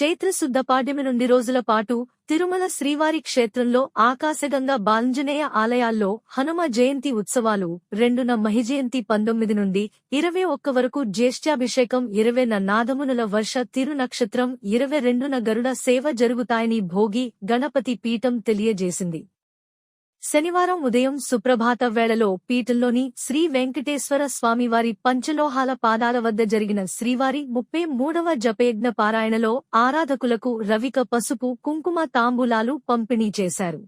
చైత్రశుద్ధ పాడ్యమి నుండి రోజుల పాటు తిరుమల శ్రీవారి క్షేత్రంలో ఆకాశగంగా బాంజనేయ ఆలయాల్లో హనుమ జయంతి ఉత్సవాలు రెండున మహిజయంతి పంతొమ్మిది నుండి ఇరవై ఒక్క వరకు జ్యేష్ఠాభిషేకం ఇరవైన నాదమునుల వర్ష తిరునక్షత్రం ఇరవై రెండున గరుడ సేవ జరుగుతాయని భోగి గణపతి పీఠం తెలియజేసింది. శనివారం ఉదయం సుప్రభాత వేళలో పీఠంలోని శ్రీ వెంకటేశ్వర స్వామివారి పంచలోహాల పాదాల వద్ద జరిగిన శ్రీవారి ముప్పై మూడవ జపయజ్ఞ పారాయణలో ఆరాధకులకు రవిక పసుపు కుంకుమ తాంబూలాలు పంపిణీ చేశారు.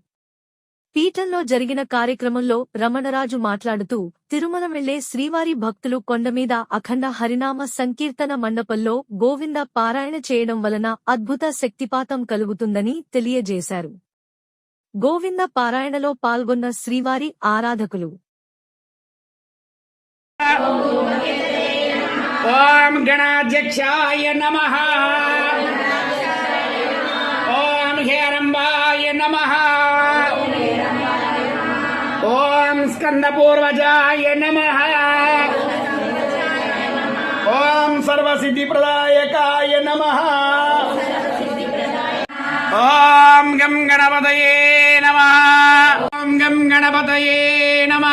పీఠంలో జరిగిన కార్యక్రమంలో రమణరాజు మాట్లాడుతూ తిరుమల వెళ్ళే శ్రీవారి భక్తులు కొండమీద అఖండ హరినామ సంకీర్తన మండపంలో గోవింద పారాయణ చేయడం వలన అద్భుత శక్తిపాతం కలుగుతుందని తెలియజేశారు. గోవింద పారాయణలో పాల్గొన్న శ్రీవారి ఆరాధకులు. ఓం గణాధ్యక్షాయ నమ. ఓం హేరంబాయ నమ. ఓం స్కందపూర్వజాయ నమ. ఓం సర్వసిద్ధిప్రదాయకాయ నమ. ఓం గం గణపతయే గం గణపతయే నమ.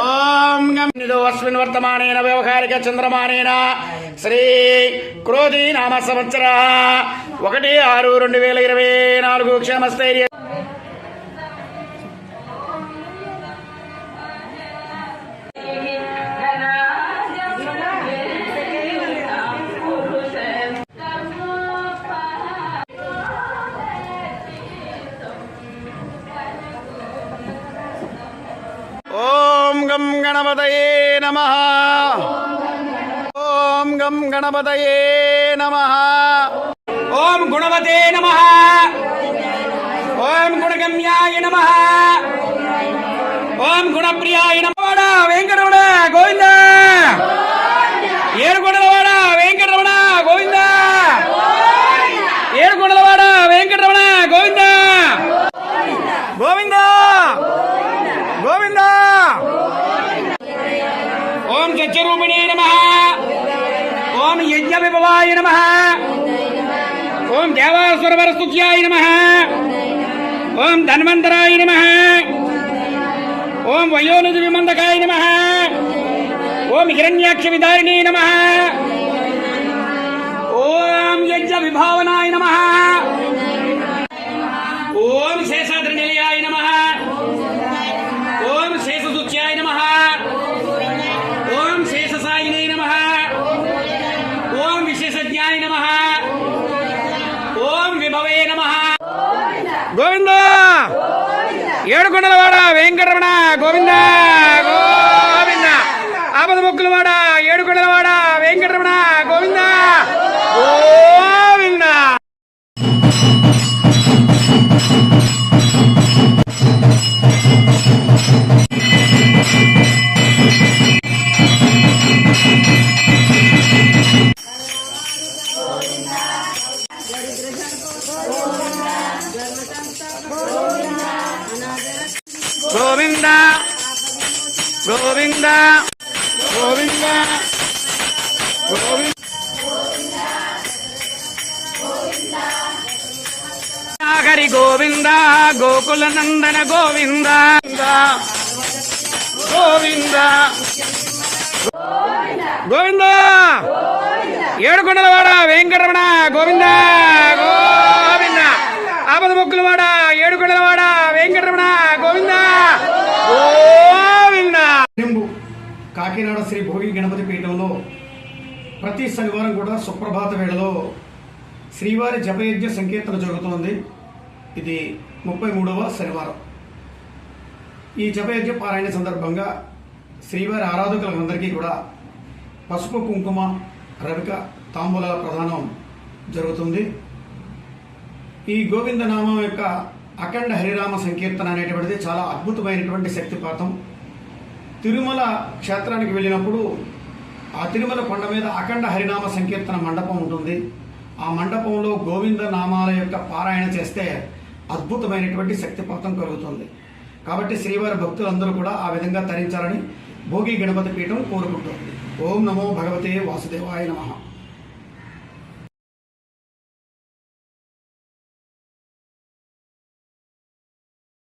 ఓం గం అస్మిన్ వర్తమానేన వ్యవహారిక చంద్రమానేన శ్రీ క్రోధి నామ సంవత్సర. ఒకటి ఆరు రెండు వేల ఇరవై నాలుగు క్షేమస్థైర్య ఓం గం గణపతయే నమ ఓం గం గణపతయే నమ ఓం గుణవతే నమ ఓం గుణగమ్యాయ నమ ఓం గుణప్రియాయ నమ వెంకటరమణ గోవింద ఏడుకొండలవాడ వెంకటరమణ గోవింద ఏడుకొండలవాడ వెంకటరమణ గోవింద గోవింద యజ్ఞరూపిణే నమ. ఓం యజ్ఞ విభవాయ నమ. ఓం దేవాసురవరస్తుత్యాయ నమ. ఓం ధన్వంతరాయ నమ. ఓం వయోనిధి విమందకాయ నమ. ఓం హిరణ్యాక్ష విదారిణే నమ. ఓం యజ్ఞ విభావనాయ నమ. ఓం శేషాద్రి నిలయాయ నమ ఓం శేషసుత్యాయ నమ ఓం శేషసాయినే నమ ఓం విశేషజ్ఞాయ నమ ఓం విభవే నమ గోవింద! ఏడుకొండలవాడ వెంకటరమణ గోవింద గోవింద! ఆపద మొక్కులవాడ ఏడుకొండలవాడ వెంకటరమణ గోవింద గోవింద! గోవింద గోవింద గోవింద గోవింద. హరి గోవింద గోకుల నందన గోవింద గోవింద. గోవింద. ఏడుకొండలవాడ వెంకటరమణ గోవిందా గో ఆపద మొక్కులవాడ ఏడుకొండలవాడ వెంకటరమణ గోవింద? గోవింద? కాకినాడ శ్రీ భోగి గణపతి పీఠంలో ప్రతి శనివారం కూడా సుప్రభాత వేళలో శ్రీవారి జపయజ్ఞ సంకీర్తన జరుగుతోంది. ఇది ముప్పై మూడవ శనివారం. ఈ జపయజ్ఞ పారాయణ సందర్భంగా శ్రీవారి ఆరాధకులందరికీ కూడా పసుపు కుంకుమ రవిక తాంబూలాల ప్రదానం జరుగుతుంది. ఈ గోవింద నామం యొక్క అఖండ హరిరామ సంకీర్తన అనేటువంటిది చాలా అద్భుతమైనటువంటి శక్తిపాతం తిరుమల క్షేత్రానికి వెళ్ళినప్పుడు ఆ తిరుమల కొండ మీద అఖండ హరినామ సంకీర్తన మండపం ఉంటుంది. ఆ మండపంలో గోవింద నామాల యొక్క పారాయణ చేస్తే అద్భుతమైనటువంటి శక్తిపాతం కలుగుతుంది. కాబట్టి శ్రీవారి భక్తులందరూ కూడా ఆ విధంగా తరించాలని భోగి గణపతి పీఠం కోరుకుంటుంది. ఓం నమో భగవతే వాసుదేవాయ నమః.